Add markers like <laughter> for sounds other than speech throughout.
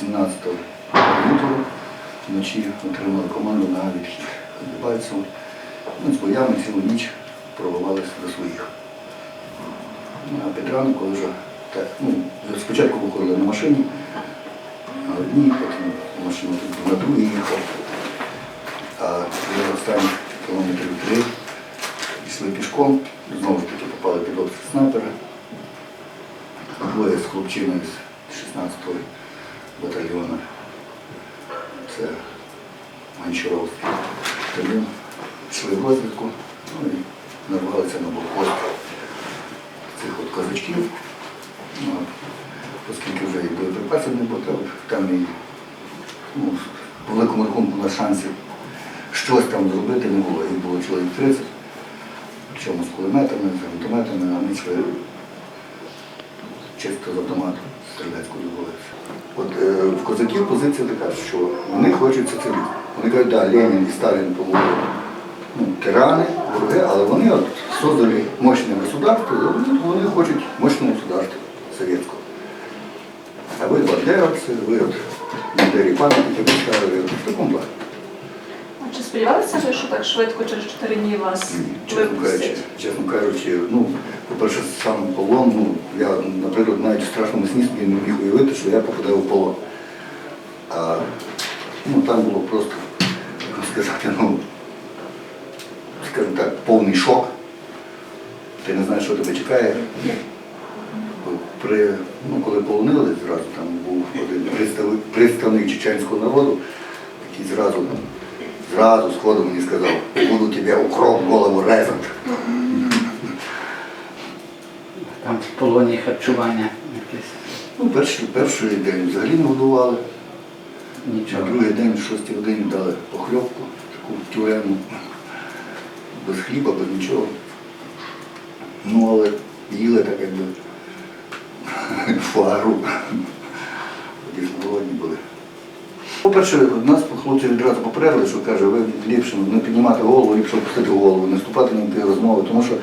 17 лютого вночі отримали команду на відхід. Дебальцево. Ми з боями цілу ніч прорвалися до своїх. Ну, А під ранок, коли вже так, ну, спочатку виходили на машині, на одній, потім машина тут на другій їхав. А вже останні кілометрів три йшли пішком, знову ж таки попали під обстріл снайпера. Двоє з хлопчиною з 16-го батальйону. Це батальйон. Йшли в розвідку ну, і нарвалися на блокпост цих от козачків. Ну, оскільки вже і боєприпасів не було, там і ну, по великому рахунку на шансів щось там зробити не було. Їх було чоловік 30, причому з кулеметами, з гранатометами, а ми йшли чисто з автомату стрілецькою зброєю. От е, в козаків позиція така, що вони хочуть соціалізм. Вони кажуть, да, Ленін і Сталін були ну, тирани, вороги, але вони от создали мощне государство, і вони, вони хочуть мощного государства совєтського. А ви бандеровці, ви от бандері пам'ятники поставили в такому плані. А чи сподівалися ви, що так швидко через 4 дні вас Чесно кажучи, чесно кажучи, ну, по-перше, сам полон, ну, я, наприклад, навіть у страшному сні собі не міг уявити, що я попадаю в полон. А ну, там було просто, як сказати, ну, скажімо так, повний шок. Ти не знаєш, що тебе чекає. При, ну, коли полонили, зразу там був один представник, представник чеченського народу, який зразу, зразу сходу мені сказав, буду тебе укроп голову резати. Там в полоні харчування якесь Ну, перший, перший день взагалі не годували. На другий день в 6 годині дали похльопку, таку тюремну, без хліба, без нічого. Ну, але їли так якби. <laughs> Дійсно голодні були. По-перше, нас хлопці відразу попередили, що каже, ви ліпше не піднімати голову, ліпше опустити голову, не вступати на ті розмови, тому що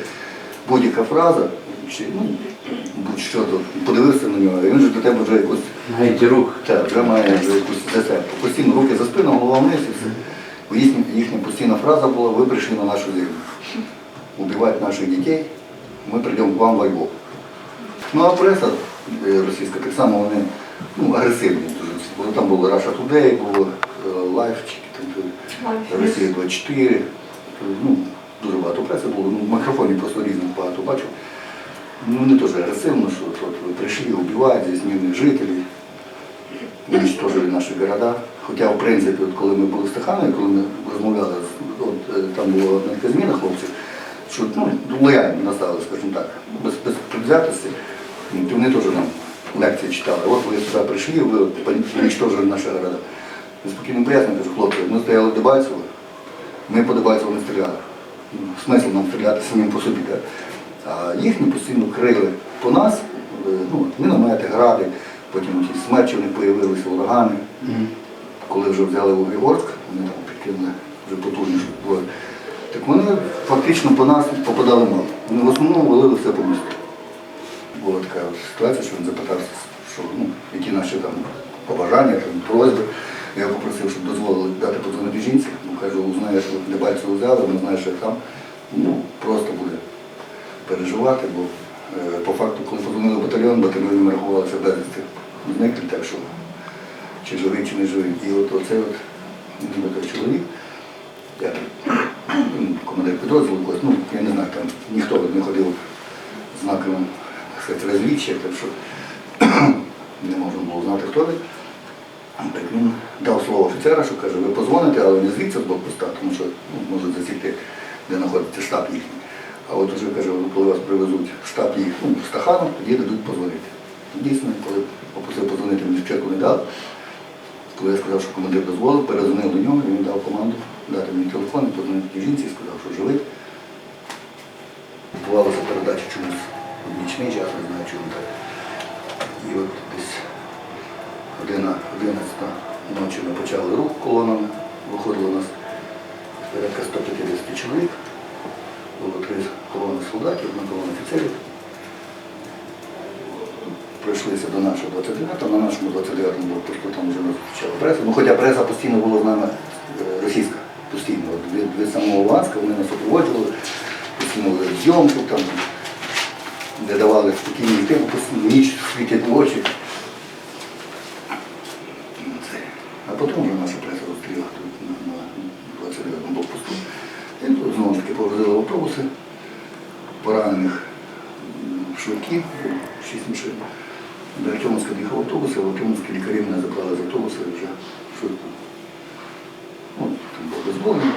будь-яка фраза, чи ну, будь-що то подивився на нього, і він же до тебе вже якось Навіть рух. так, вже має вже якусь за себе. Постійно руки за спину, голова вниз і все. Бо Їхня, їхня постійна фраза була, ви прийшли на нашу землю. Убивати наших дітей, ми прийдемо к вам во Львов. Ну а преса е, російська так само вони ну, агресивні дуже. Бо там було Russia Today, було е, Лайфчик, е, Росія 24. Ну, дуже багато преси було. Ну, в мікрофоні просто різних багато бачив. Ну, вони теж агресивно, що от, ви прийшли, вбивають здесь мирних жителів, уничтожили наші города. Хоча, в принципі, от коли ми були в Стаханові, коли ми розмовляли, от, е, там була одна зміна хлопців, що ну, лояльно наставили, скажімо так, без, без предвзятості. Ну, то Вони теж нам лекції читали. От ви сюди прийшли, ви уничтожили наші города. Я спокійно пояснюю, кажу, хлопці, ми стояли в Дебальцево, ми по Дебальцеву не стріляли. Ну, Смисл нам стріляти самим по собі. Так? А їхні постійно крили по нас, е, ну, міномети, гради, потім ті смерчі в них появилися, урагани. Коли вже взяли Вуглегорськ, вони там підкинули вже потужніше. Так вони фактично по нас попадали мало. Вони в основному валили все по місту. Була така ситуація, що він запитався, що, ну, які наші там побажання, там, просьби. Я попросив, щоб дозволили дати подзвонити жінці. Ну, кажу, знаєш, от Дебальцеву взяли, вона знає, що я там. Ну, просто буде переживати, бо е, по факту, коли подзвонили батальйон, батальйон не рахувалися безвісти зникли, так що чи живий, чи не живий. І от оцей от нібито чоловік, я командир підрозділу, ну, я не знаю, там ніхто не ходив з знаком так що не можна було знати, хто він. Так він дав слово офіцера, що каже, ви позвоните, але не звідси з блокпоста, тому що ну, можуть засікти, де знаходиться штаб їхній. А от уже каже, коли вас привезуть в штаб їх, ну, в тоді дадуть позвонити. Дійсно, коли попросив позвонити, мені спочатку не дав. Коли я сказав, що командир дозволив, перезвонив до нього, він дав команду дати мені телефон, і позвонив тій і сказав, що живий. Відбувалася передача чомусь в нічний час, не знаю, чому так. І от десь година 11 ночі ми почали рух колонами, виходило у нас порядка 150 чоловік. Було три колони солдатів, одна колона офіцерів. пройшлися до нашого 29-го, на нашому 29-му блокпосту там вже нас зустрічала преса. Ну, хоча преса постійно була з нами е, російська, постійно. От від, від самого Луганська вони нас супроводжували, постійно зйомку, там, де давали спокійно йти, постійно ніч світять в очі. Ну. А потім вже наша преса розстріла тут на 29-му блокпосту. Таки погрузили автобуси поранених швидкі, шість машин. До Артемовська доїхав автобус, а в Артемовські лікарі мене забрали з автобуса вже швидко. Ну, там було безбольний,